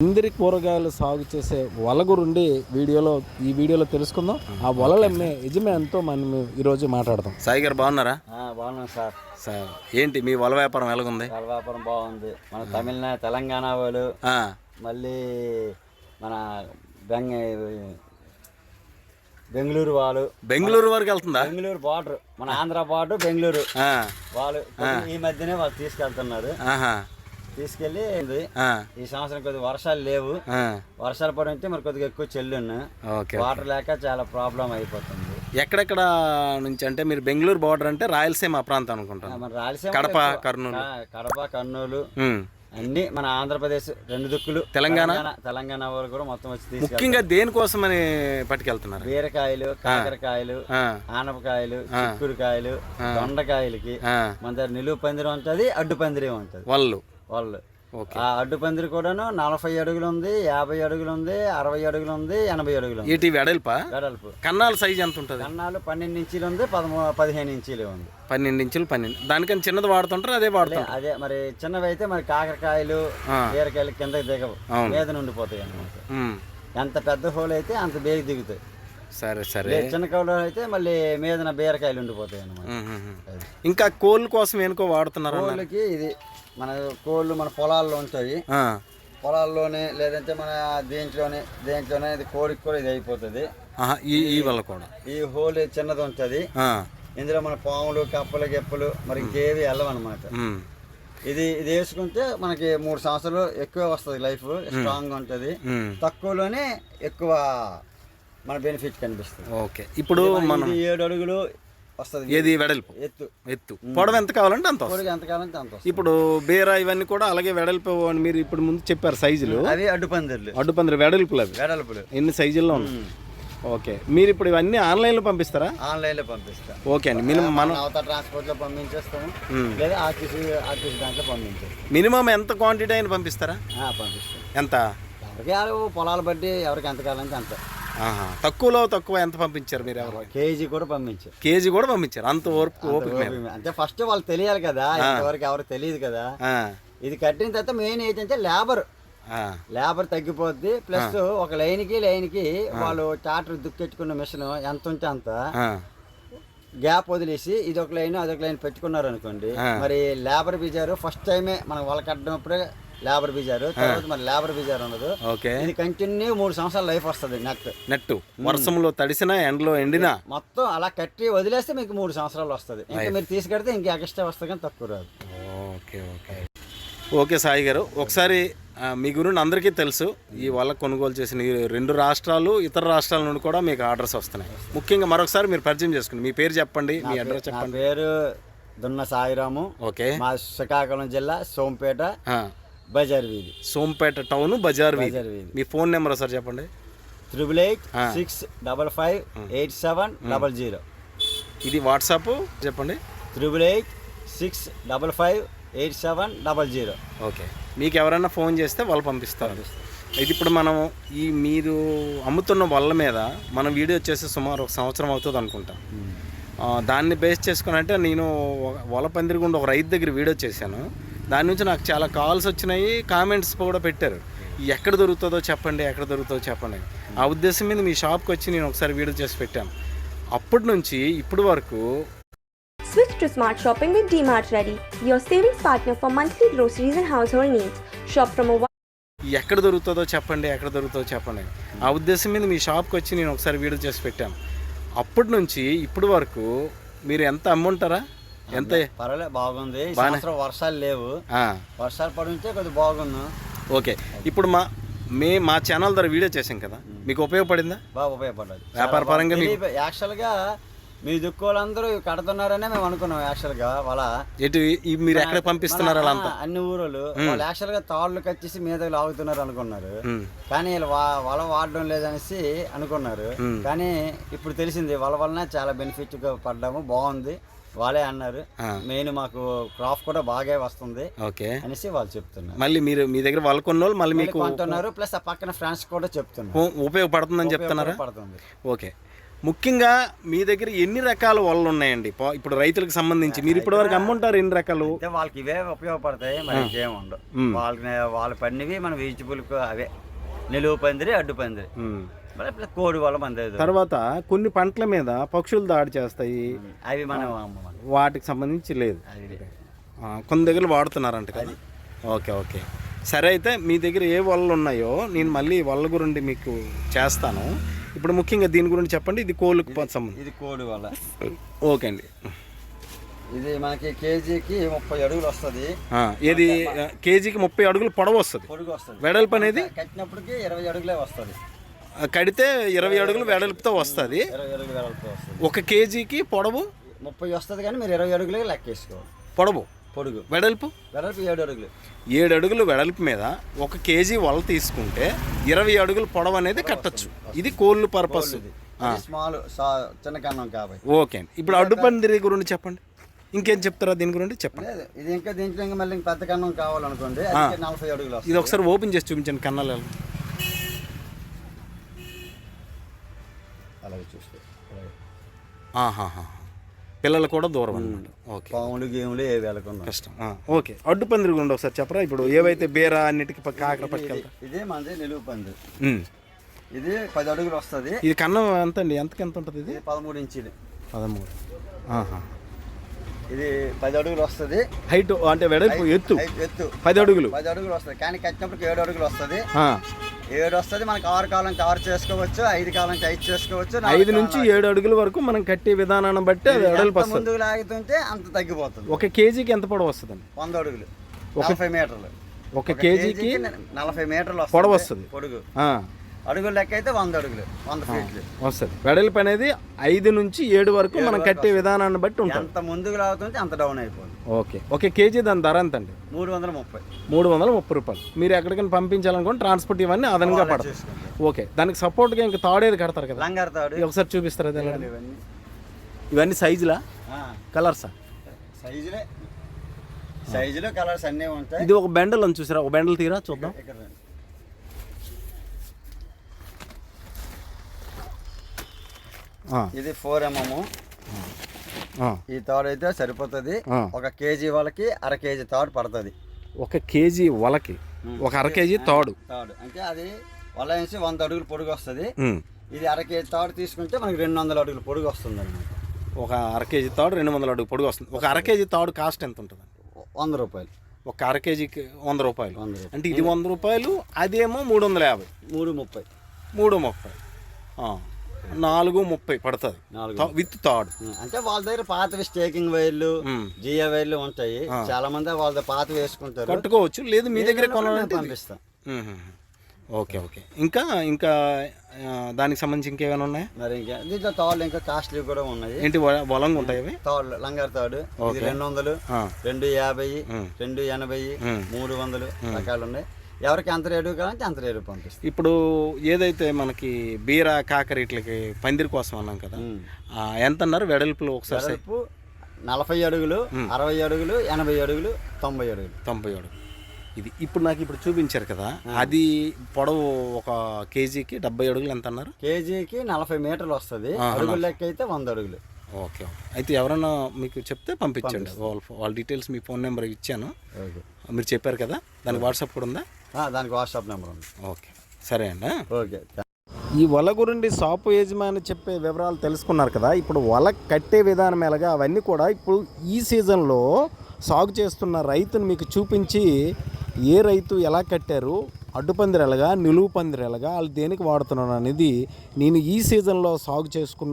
అందరి కూరగాయలు సాగు చేసే వల గురుండి వీడియోలో ఈ వీడియోలో తెలుసుకుందాం. ఆ వలలు అమ్మే యజమానితో మనం ఈరోజు మాట్లాడదాం. సాయి గారు బాగున్నారా? ఆ, బాగున్నాం సార్. సార్ ఏంటి మీ వల వ్యాపారం ఎలాగుంది? చాలా వ్యాపారం బాగుంది. మన తమిళనాడు తెలంగాణ వాళ్ళు ఆ, మళ్ళీ మన బెంగ బెంగళూరు వాళ్ళు. బెంగళూరు వరకు వెళ్తుందా? బెంగళూరు బార్డర్. మన ఆంధ్ర బార్డర్ బెంగళూరు. ఆ, వాళ్ళు ఈ మధ్యనే వాళ్ళు తీసుకెళ్తున్నారు. ఆ, ఈ సంవత్సరం కొద్దిగా వర్షాలు లేవు. వర్షాలు పడి ఉంటే మరి కొద్దిగా ఎక్కువ చెల్లును ఓకే వాటర్ లేక చాలా ప్రాబ్లం అయిపోతుంది. ఎక్కడెక్కడ నుంచి అంటే మీరు బెంగళూరు బార్డర్ అంటే రాయలసీమ ప్రాంతం అనుకుంటాను. మన రాయలసీమ కడప కర్నూలు. కడప కర్నూలు. అన్ని మన ఆంధ్రప్రదేశ్ రెండు దిక్కులు. తెలంగాణ? తెలంగాణ వాళ్ళు కూడా మొత్తం వచ్చి ముఖ్యంగా దేనికోసమని పట్టుకెళ్తున్నారు? బీరకాయలు కాకరకాయలు ఆనపకాయలు చిక్కుడుకాయలు దొండకాయలకి మన దగ్గర నిలువు పందిరి ఉంటుంది అడ్డు పందిరి ఉంటుంది. వాళ్ళు. వాళ్ళు. ఆ అడ్డు పందిరి కూడాను నలభై అడుగులు ఉంది యాభై అడుగులు ఉంది అరవై అడుగులు ఉంది ఎనభై అడుగులు వీటి వెడల్పా? వెడల్పు. కన్నాల సైజ్ ఎంత ఉంటుంది కన్నాలు పన్నెండు ఇంచీలు ఉంది పదమూ పదిహేను ఇంచీలు ఉంది. పన్నెండు ఇంచులు పన్నెండు. దానికని చిన్నది వాడుతుంటారు అదే వాడుతుంటారు? అదే మరి చిన్నవి అయితే మరి కాకరకాయలు. బీరకాయలు కిందకి దిగవు. మీద నుండిపోతాయి అన్నమాట. ఎంత పెద్ద హోల్ అయితే అంత బేగి దిగుతాయి. సరే సరే. చిన్న కవులు అయితే మళ్ళీ మీదన బీరకాయలు ఉండిపోతాయి అన్నమాట. ఇంకా కోళ్ళ కోసం ఏనుకో వాడుతున్నారు. కోళ్ళకి ఇది మన కోళ్ళు మన పొలాల్లో ఉంటాయి పొలాల్లోనే లేదంటే మన దీంట్లోనే దేంట్లోనే ఇది కోడికి కూడా ఇది అయిపోతుంది. ఈ ఈ వల్ల కూడా. ఈ హోల్ చిన్నది ఉంటుంది. ఇందులో మన పాములు కప్పలు గెప్పలు మరి ఇంకేవి వెళ్ళవన్నమాట. ఇది ఇది వేసుకుంటే మనకి మూడు సంవత్సరాలు ఎక్కువ వస్తుంది లైఫ్ స్ట్రాంగ్ ఉంటుంది. తక్కువలోనే ఎక్కువ మన బెనిఫిట్ కనిపిస్తుంది. ఓకే. ఇప్పుడు మనం ఏడు అడుగులు వస్తుంది ఏది వెడల్పు? ఎత్తు. ఎత్తు. పొడవు ఎంత కావాలంటే అంత వస్తుంది. కోడికి ఎంతకాలం అంత వస్తుంది. ఇప్పుడు బీర ఇవన్నీ కూడా అలాగే వెడల్పు అని మీరు ఇప్పుడు ముందు చెప్పారు సైజులు. అవి అడ్డు పందిర్లు. అడ్డుపందిరి వెడల్పులు అవి. వెడల్పులు. ఎన్ని సైజుల్లో ఉన్నాయి? ఓకే. మీరు ఇప్పుడు ఇవన్నీ ఆన్లైన్లో పంపిస్తారా? ఆన్లైన్లో పంపిస్తా. ఓకే అండి. మినిమం మనం అవతల ట్రాన్స్పోర్ట్లో పంపించేస్తాము. లేదా ఆర్టీసీ ఆర్టీసీ దాంట్లో పంపించేస్తాం మినిమం ఎంత క్వాంటిటీ అయినా పంపిస్తారా? ఆ, పంపిస్తాం. ఎంత? ఎవరికి ఎవరు పొలాలు బట్టి ఎవరికి ఎంత కావాలంటే అంత. తక్కువలో తక్కువ ఎంత పంపించారు మీరు ఎవరు? కేజీ కూడా పంపించాం కేజీ కూడా పంపించారు. అంత ఓర్పు ఓపిక మీద. అంటే ఫస్ట్ వాళ్ళు తెలియాలి కదా ఎవరికి తెలియదు కదా. ఇది కట్టిన తర్వాత మెయిన్ ఏంటంటే లేబర్. లేబర్ తగ్గిపోద్ది. ప్లస్ ఒక లైన్కి లైన్కి వాళ్ళు ట్రాక్టర్ దుక్కెట్టుకున్న మిషన్ ఎంత ఉంటే అంత గ్యాప్ వదిలేసి ఇది ఒక లైన్ అదొక లైన్ పెట్టుకున్నారు అనుకోండి మరి లేబర్ బీజారు ఫస్ట్ టైమే మనం వాళ్ళ కట్టినప్పుడే లేబర్ బీజారు తర్వాత లేబర్ బీజారు ఉండదు ఓకే. ఇది కంటిన్యూ మూడు సంవత్సరాల లైఫ్ వస్తుంది నెట్. నెట్టు. వర్షంలో తడిసినా ఎండలో ఎండినా? మొత్తం అలా కట్టి వదిలేస్తే మీకు మూడు సంవత్సరాలు వస్తుంది. ఇంకా మీరు తీసుకెడితే ఇంకా ఎక్స్ట్రా వస్తుంది కానీ తక్కువ రాదు. Okay okay. ఓకే సాయి గారు. ఒకసారి మీ గురించి అందరికీ తెలుసు. ఈ వల్ల కొనుగోలు చేసిన ఈ రెండు రాష్ట్రాలు ఇతర రాష్ట్రాల నుండి కూడా మీకు ఆర్డర్స్ వస్తున్నాయి. ముఖ్యంగా మరొకసారి మీరు పరిచయం చేసుకోండి మీ పేరు చెప్పండి మీ అడ్రస్ చెప్పండి. పేరు దున్న సాయిరాము. ఓకే. మా శ్రీకాకుళం జిల్లా సోంపేట. బజార్ వీధి. సోంపేట టౌన్ బజార్ వీధి. బజార్ వీధి. మీ ఫోన్ నెంబర్ ఒకసారి చెప్పండి? Triple eight six double five eight seven double zero. ఇది వాట్సాప్ చెప్పండి? Triple eight six double five eight seven double zero. Okay. మీకు ఎవరైనా ఫోన్ చేస్తే వాళ్ళు పంపిస్తారు. ఇది ఇప్పుడు మనం ఈ మీరు అమ్ముతున్న వల్ల మీద మనం వీడియో చేసి సుమారు ఒక సంవత్సరం అవుతుంది అనుకుంటాం. ఆ, దాన్ని బేస్ చేసుకుని అంటే నేను ఒక- వల పందిరిగుండా ఒక రైతు దగ్గర వీడియో చేశాను. దాని నుంచి నాకు చాలా కాల్స్ వచ్చినాయి కామెంట్స్ కూడా పెట్టారు. ఎక్కడ దొరుకుతుందో చెప్పండి ఎక్కడ దొరుకుతుందో చెప్పండి. ఆ ఉద్దేశం మీద మీ షాప్కి వచ్చి నేను ఒకసారి వీడియో చేసి పెట్టాను. అప్పటి నుంచి ఇప్పటి వరకు Switch to smart shopping with DMart Ready, your savings partner for monthly groceries and household needs. Shop from a ఎక్కడ దొరుకుతుందో చెప్పండి ఎక్కడ దొరుకుతుందో చెప్పండి. ఆ ఉద్దేశం మీద మీ షాప్కి వచ్చి నేను ఒకసారి వీడియో చేసి పెట్టాను. అప్పటి నుంచి ఇప్పటి వరకు మీరు ఎంత అమ్ముంటారా? ఎంత? పర్వాలేదు బాగుంది. సంవత్సరం వర్షాలు లేవు. వర్షాలు పడి ఉంటే కొద్దిగా బాగుంది ఓకే. ఇప్పుడు మా మే మా ఛానల్ ద్వారా వీడియో చేశాం కదా. మీకు ఉపయోగపడిందా? బాగా ఉపయోగపడ్డది. వ్యాపార పరంగా యాక్చువల్గా మీ దుక్కోళ్ళందరూ కడుతున్నారనే మేము అనుకున్నాం యాక్చువల్గా. వాళ్ళ ఎటు మీరు ఎక్కడ పంపిస్తున్నారు అంతా అన్ని ఊరోళ్ళు వాళ్ళు యాక్చువల్గా తాళ్ళు కట్టేసి మీద లాగుతున్నారు అనుకున్నారు. కానీ వీళ్ళు వల వాడడం లేదనేసి అనుకున్నారు. కానీ ఇప్పుడు తెలిసింది వల వలన చాలా బెనిఫిట్గా పడ్డాము బాగుంది. వాళ్ళే అన్నారు. మెయిన్ మాకు క్రాప్ కూడా బాగా వస్తుంది ఓకే. అనేసి వాళ్ళు చెప్తున్నారు. మళ్ళీ మీరు మీ దగ్గర వాళ్ళ కొన్న మళ్ళీ మీకు కొంటున్నారు ప్లస్ ఆ పక్కన ఫ్రెండ్స్ కూడా చెప్తున్నారు. ఉపయోగపడుతుందని చెప్తున్నారా? పడుతుంది ఓకే. ముఖ్యంగా మీ దగ్గర ఎన్ని రకాల వలలు ఉన్నాయండి? ఇప్పుడు రైతులకు సంబంధించి మీరు ఇప్పటివరకు అమ్ముంటారు ఎన్ని రకాలు? అంటే వాళ్ళకి ఇవే ఉపయోగపడతాయి మరి ఇంకేం ఉండవు. వాళ్ళకి వాళ్ళ పడినవి మన వెజిటబుల్కి అవే. నిలువు పందిరి అడ్డు పందిరి. కోడి వల్ల మన తర్వాత కొన్ని పంటల మీద పక్షులు దాడి చేస్తాయి. అవి మనం వాటికి సంబంధించి లేదు. కొన్ని దగ్గర వాడుతున్నారంట కదా. Okay okay. సరే అయితే మీ దగ్గర ఏ వలలు ఉన్నాయో నేను మళ్ళీ వల్ల గురించి మీకు చేస్తాను. ఇప్పుడు ముఖ్యంగా దీని గురించి చెప్పండి. ఇది కోళ్ళకు సంబంధం ఇది కోడి వల్ల ఓకే అండి. ఇది మనకి కేజీకి ముప్పై అడుగులు వస్తుంది. ఆ, కేజీకి ముప్పై అడుగులు పొడవు వస్తుంది. పొడుగు వస్తుంది. వెడల్పు అనేది? కట్టినప్పటికి ఇరవై అడుగులే వస్తుంది. కడితే ఇరవై అడుగులు వెడల్పుతో వస్తుంది. ఒక కేజీకి పొడవు? ముప్పై వస్తుంది కానీ మీరు ఇరవై అడుగులే లెక్కేసుకోవాలి పొడవు? పొడుగు. వెడల్పు? వెడల్పు ఏడు అడుగులు. ఏడు అడుగులు వెడల్పు మీద ఒక కేజీ వల తీసుకుంటే ఇరవై అడుగులు పొడవు అనేది కట్టచ్చు. ఇది కోళ్ళు పర్పస్. స్మాల్ చిన్న కన్నం కాబట్టి. ఓకే అండి. ఇప్పుడు అడ్డుపందిరి గురించి చెప్పండి. ఇంకేం చెప్తారా దీని గురించి? చెప్పండి. ఇది ఇంకా దీంట్లో ఇంకా మళ్ళీ పెద్ద కన్నం కావాలనుకోండి నలభై అడుగులు ఇది ఒకసారి ఓపెన్ చేసి చూపించండి కన్నాలు చూస్తే. పిల్లలు కూడా దూరం అనమాట ఓకే. పాములు గేములు ఏ వెళ్ళకుండా కష్టం. ఓకే. అడ్డుపందిరి గురించి ఒకసారి చెప్పరా? ఇప్పుడు ఏవైతే బేర అన్నిటికీ కాకర పట్టుకెళ్తా. ఇదే మనది నిలువు పంది. ఉమ్. ఇది పది అడుగులు వస్తుంది. ఇది కన్నం ఎంత అండి ఎంతకి ఎంత ఉంటుంది ఇది? పదమూడు ఇంచులు. పదమూడు. ఇది పది అడుగులు వస్తుంది. హైట్ అంటే వెడల్పు ఎత్తు. ఎత్తు. పది అడుగులు. పది అడుగులు వస్తుంది. కానీ కట్టినప్పుడు ఏడు అడుగులు వస్తుంది. ఏడు వస్తుంది మనకి ఆరు కాలం నుంచి ఆరు చేసుకోవచ్చు ఐదు కాలం నుంచి ఐదు చేసుకోవచ్చు ఐదు నుంచి ఏడు అడుగుల వరకు మనం కట్టే విధానాన్ని బట్టి అది వెడల్పు వస్తుంది. ముందుకు లాగుతుంటే అంత తగ్గిపోతుంది. ఒక కేజీకి ఎంత పొడవు వస్తుందండి? వంద అడుగులు నలభై మీటర్లు. ఒక కేజీకి నలభై మీటర్లు పొడవు వస్తుంది. వస్తుంది. పొడుగు అడుగులు లెక్క అయితే వంద అడుగులు వంద ఫీట్లు. వస్తుంది. వెడల్పు అనేది ఐదు నుంచి ఏడు వరకు మనం కట్టే విధానాన్ని బట్టి ఉంటుంది. ఎంత ముందుకు లాగుతుంటే అంత డౌన్ అయిపోతుంది. ఓకే. ఒక కేజీ దాని ధర ఎంత అండి మూడు వందల ముప్పై. మూడు వందల ముప్పై రూపాయలు. మీరు ఎక్కడికైనా పంపించాలనుకోండి ట్రాన్స్పోర్ట్ ఇవన్నీ అదనంగా పడతాయి. ఓకే దానికి సపోర్ట్గా ఇంకా తాడేది కడతారు కదా? లంగారు తాడు. ఒకసారి చూపిస్తారా అది? ఇవన్నీ. ఇవన్నీ సైజులా కలర్సా సైజులే సైజులో కలర్స్ అన్నీ ఉంటాయి. ఇది ఒక బెండల్ అని చూసారా? ఒక బెండల్ తీరా? చూద్దాం. ఇది ఫోర్ ఎంఎం. ఈ తాడు అయితే సరిపోతుంది. ఒక కేజీ వాళ్ళకి అర కేజీ తాడు పడుతుంది. ఒక కేజీ వలకి ఒక అర కేజీ తాడు. తాడు. అంటే అది వల వేసి వంద అడుగులు పొడుగు వస్తుంది. ఇది అర కేజీ తాడు తీసుకుంటే మనకి రెండు వందల అడుగులు పొడుగు వస్తుంది అనమాట ఒక అర కేజీ తాడు రెండు వందల అడుగు పొడుగు వస్తుంది. ఒక అర కేజీ తాడు కాస్ట్ ఎంత ఉంటుంది వంద రూపాయలు. ఒక అర కేజీకి వంద రూపాయలు. అంటే ఇది వంద రూపాయలు అదేమో మూడు వందల యాభై. మూడు ముప్పై. మూడు ముప్పై. నాలుగు ముప్పై పడుతుంది. విత్ తాడు అంటే వాళ్ళ దగ్గర పాతవి స్టేకింగ్ వైర్లు. జియో వైర్లు ఉంటాయి. చాలా మంది వాళ్ళ దగ్గర పాతవి వేసుకుంటారు. కట్టుకోవచ్చు లేదు మీ దగ్గర కొనాలంటే పంపిస్తాం. Okay okay. ఇంకా ఇంకా దానికి సంబంధించి ఇంకేమైనా ఉన్నాయా? మరి ఇంకా దీంట్లో తాళ్ళు ఇంకా కాస్ట్లీ కూడా ఉన్నాయి. ఏంటి వలంగా ఉంటాయి అవి? తాళ్ళు లంగారు తాడు ఇది రెండు వందలు. రెండు యాభై. రెండు ఎనభై. మూడు వందలు రకాలు ఉన్నాయి ఎవరికి ఎంత రేటు కావాలంటే అంత రేటు పంపిస్తాం. ఇప్పుడు ఏదైతే మనకి బీర కాకర ఇట్లకి పందిరి కోసం అన్నాం కదా. ఆ, ఎంత అన్నారు వెడల్పులో ఒకసారి వెడల్పు నలభై అడుగులు అరవై అడుగులు ఎనభై అడుగులు తొంభై అడుగులు. తొంభై అడుగు ఇది ఇప్పుడు నాకు ఇప్పుడు చూపించారు కదా అది పొడవు ఒక కేజీకి డెబ్బై అడుగులు ఎంత అన్నారు కేజీకి నలభై మీటర్లు వస్తుంది. అడుగుల లెక్క అయితే వంద అడుగులు. Okay okay. అయితే ఎవరైనా మీకు చెప్తే పంపించండి. వాళ్ళ వాళ్ళ డీటెయిల్స్ మీ ఫోన్ నెంబర్ ఇచ్చాను. ఓకే. మీరు చెప్పారు కదా దానికి వాట్సాప్ కూడా ఉందా? దానికి వాట్సాప్ నెంబర్ ఉంది. ఓకే. సరే అండి ఓకే. ఈ వల గురించి షాపు యజమాని చెప్పే వివరాలు తెలుసుకున్నారు కదా ఇప్పుడు వల కట్టే విధానం ఎలాగా అవన్నీ కూడా ఇప్పుడు ఈ సీజన్లో సాగు చేస్తున్న రైతుని మీకు చూపించి ఏ రైతు ఎలా కట్టారు అడ్డుపందిరి ఎలాగా నిలువు పందిరి ఎలాగా వాళ్ళు దేనికి వాడుతున్నారు అనేది నేను ఈ సీజన్లో సాగు చేసుకున్న